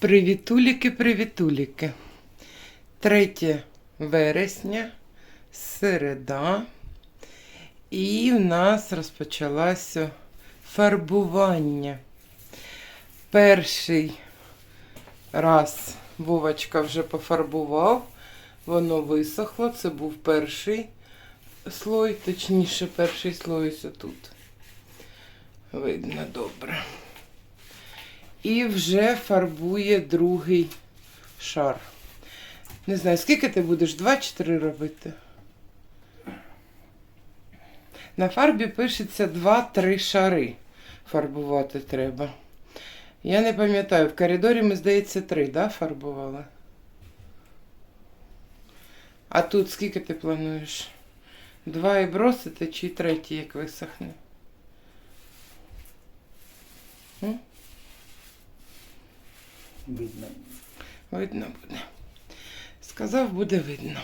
Привітуліки, привітуліки. 3 вересня, середа. І в нас розпочалося фарбування. Перший раз Вовочка вже пофарбував, воно висохло. Це був перший слой, точніше, перший слой ось тут. Видно добре. І вже фарбує другий шар. Не знаю, скільки ти будеш? Два чи три робити? На фарбі пишеться 2-3 шари фарбувати треба. Я не пам'ятаю, в коридорі ми, здається, три, да, фарбували? А тут скільки ти плануєш? Два і бросити чи третій, як висохне? Видно. Видно буде. Сказав, буде видно.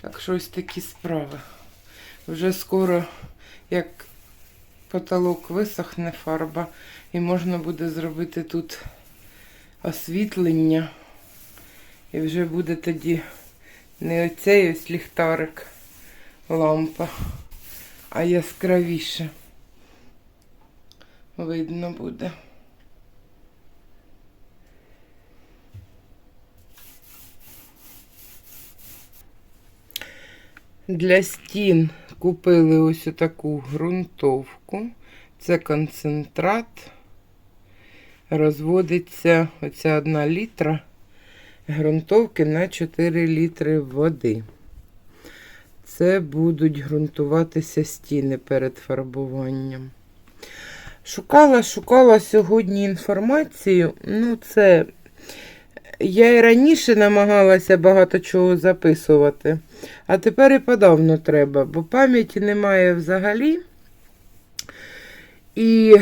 Так що ось такі справи. Вже скоро, як потолок висохне фарба, і можна буде зробити тут освітлення. І вже буде тоді не оцей ось ліхтарик, лампа, а яскравіше. Видно буде. Для стін купили ось таку ґрунтовку. Це концентрат. Розводиться оця одна літра ґрунтовки на 4 літри води. Це будуть ґрунтуватися стіни перед фарбуванням. Шукала, шукала сьогодні інформацію. Ну, це я і раніше намагалася багато чого записувати, а тепер і подавно треба, бо пам'яті немає взагалі. І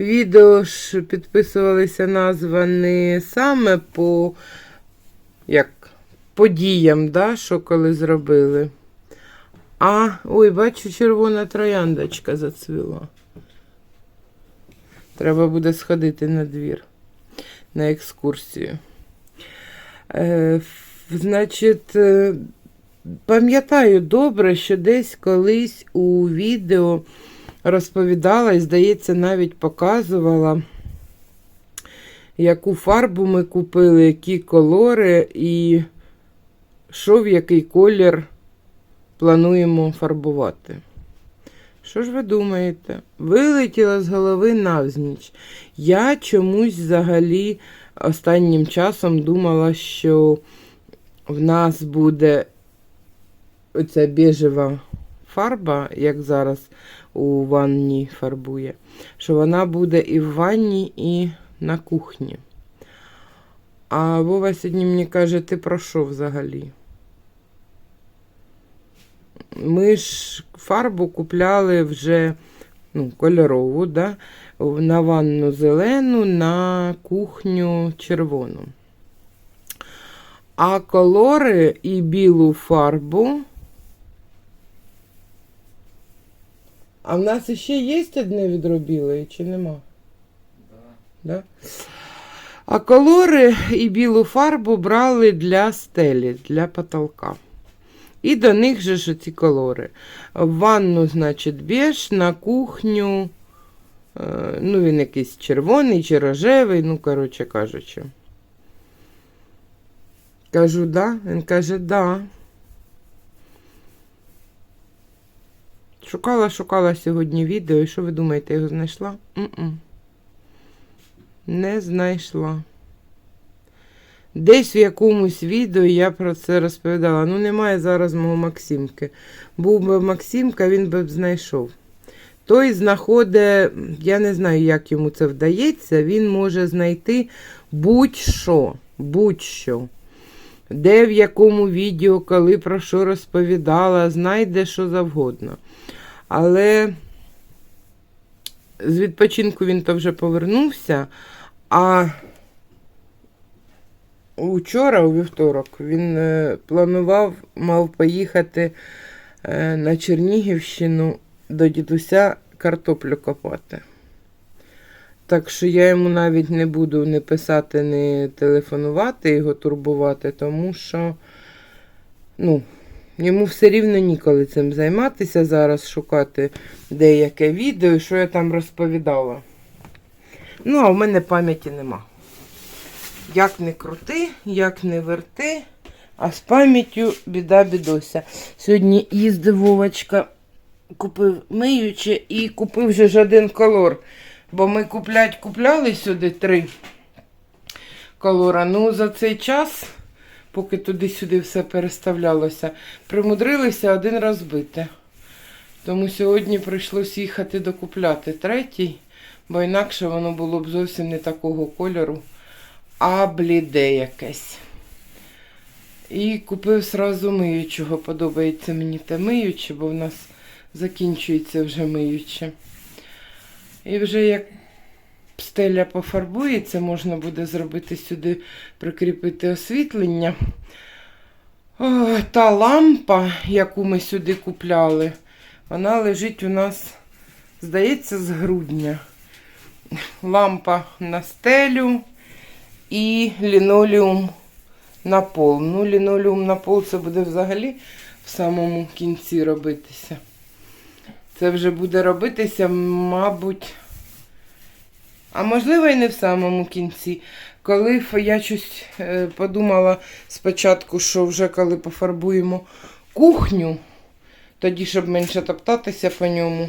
відео ж підписувалися назва не саме по як, подіям, да, що коли зробили. А, ой, бачу, червона трояндочка зацвіла. Треба буде сходити на двір на екскурсію. Е, значить, е, пам'ятаю добре, що десь колись у відео розповідала і, здається, навіть показувала, яку фарбу ми купили, які колори і що в який колір плануємо фарбувати. Що ж ви думаєте? Вилетіла з голови навзніч. Я чомусь взагалі останнім часом думала, що в нас буде оця біжева фарба, як зараз у ванні фарбує, що вона буде і в ванні, і на кухні. А Вова сьогодні мені каже, ти про що взагалі? Ми ж фарбу купляли вже ну, кольорову, да? на ванну зелену, на кухню червону. А колори і білу фарбу. А в нас ще є одне відро білої, чи нема? Да? А колори і білу фарбу брали для стелі, для потолка. І до них же ж ці колори. В ванну, значить, біж, на кухню. е, Ну, він якийсь червоний чи рожевий, ну, коротше кажучи. Кажу, да? Він каже, да. Шукала, шукала сьогодні відео, і що ви думаєте, його знайшла? Не знайшла. Десь в якомусь відео я про це розповідала. Ну, немає зараз мого Максимки. Був би Максимка, він би б знайшов. Той знаходить, я не знаю, як йому це вдається, він може знайти будь-що, будь-що. Де в якому відео, коли про що розповідала, знайде що завгодно. Але з відпочинку він то вже повернувся, а Учора, у вівторок, він е, планував, мав поїхати е, на Чернігівщину до дідуся картоплю копати. Так що я йому навіть не буду не писати, не телефонувати, його турбувати, тому що ну, йому все рівно ніколи цим займатися зараз, шукати деяке відео, що я там розповідала. Ну, а в мене пам'яті нема. Як не крути, як не верти, а з пам'яттю біда бідося. Сьогодні їздив Вовочка, купив миюче і купив вже ж один колор. Бо ми куплять купляли сюди три колора. Ну, за цей час, поки туди-сюди все переставлялося, примудрилися один раз бити. Тому сьогодні прийшлось їхати докупляти третій, бо інакше воно було б зовсім не такого кольору, а бліде якесь. І купив сразу миючого. Подобається мені те миюче, бо в нас закінчується вже миюче. І вже як стеля пофарбується, можна буде зробити сюди, прикріпити освітлення. О, та лампа, яку ми сюди купляли, вона лежить у нас, здається, з грудня. Лампа на стелю і лінолеум на пол. Ну, лінолеум на пол це буде взагалі в самому кінці робитися. Це вже буде робитися, мабуть. А можливо, і не в самому кінці. Коли я щось е, подумала спочатку, що вже коли пофарбуємо кухню, тоді, щоб менше топтатися по ньому,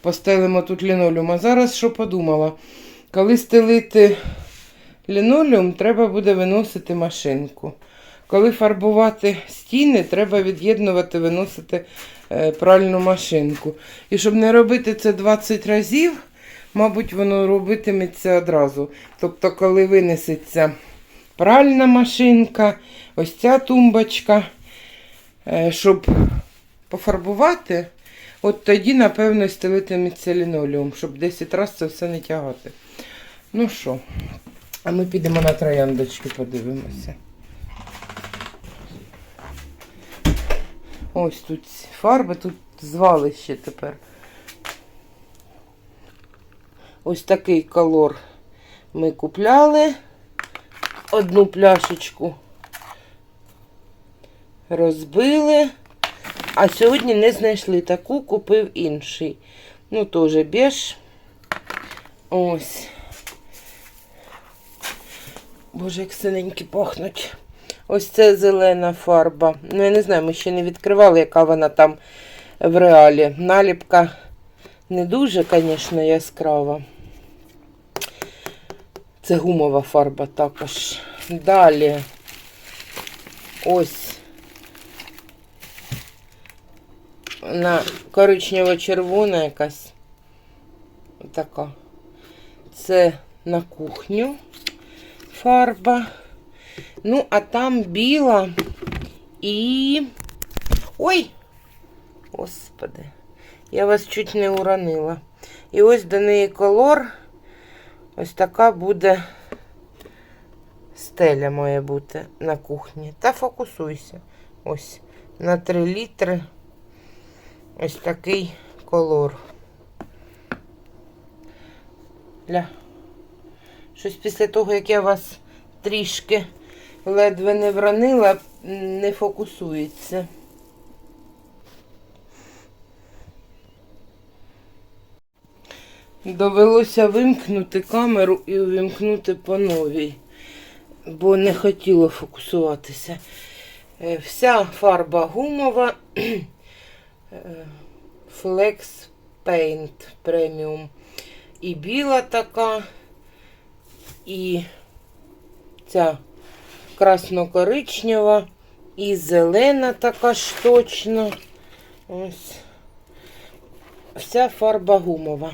постелимо тут лінолеум. А зараз що подумала? Коли стелити лінолеум, треба буде виносити машинку. Коли фарбувати стіни, треба від'єднувати, виносити е, пральну машинку. І щоб не робити це 20 разів, мабуть, воно робитиметься одразу. Тобто, коли винесеться пральна машинка, ось ця тумбочка, е, щоб пофарбувати, от тоді, напевно, стелитиметься лінолеум, щоб 10 разів це все не тягати. Ну що, а ми підемо на трояндочки, подивимося. Ось тут фарби, тут звалище тепер. Ось такий колор ми купляли. Одну пляшечку розбили, а сьогодні не знайшли таку, купив інший. Ну, теж беж. Ось. Боже, як синенькі пахнуть. Ось це зелена фарба. Ну, я не знаю, ми ще не відкривали, яка вона там в реалі. Наліпка не дуже, звісно, яскрава. Це гумова фарба також. Далі. Ось. Вона коричнево-червона якась. Така. Це на кухню фарба. Ну, а там біла і. Ой! Господи, я вас чуть не уронила. І ось до неї колор. Ось така буде стеля має бути на кухні. Та фокусуйся. Ось на 3 літри. Ось такий колор. Ля. Щось після того, як я вас трішки ледве не вранила, не фокусується. Довелося вимкнути камеру і увімкнути по новій, бо не хотіло фокусуватися. Е, Вся фарба гумова Flex Paint Premium. І біла така, і ця красно-коричнева, і зелена така ж точно. Ось. Вся фарба гумова.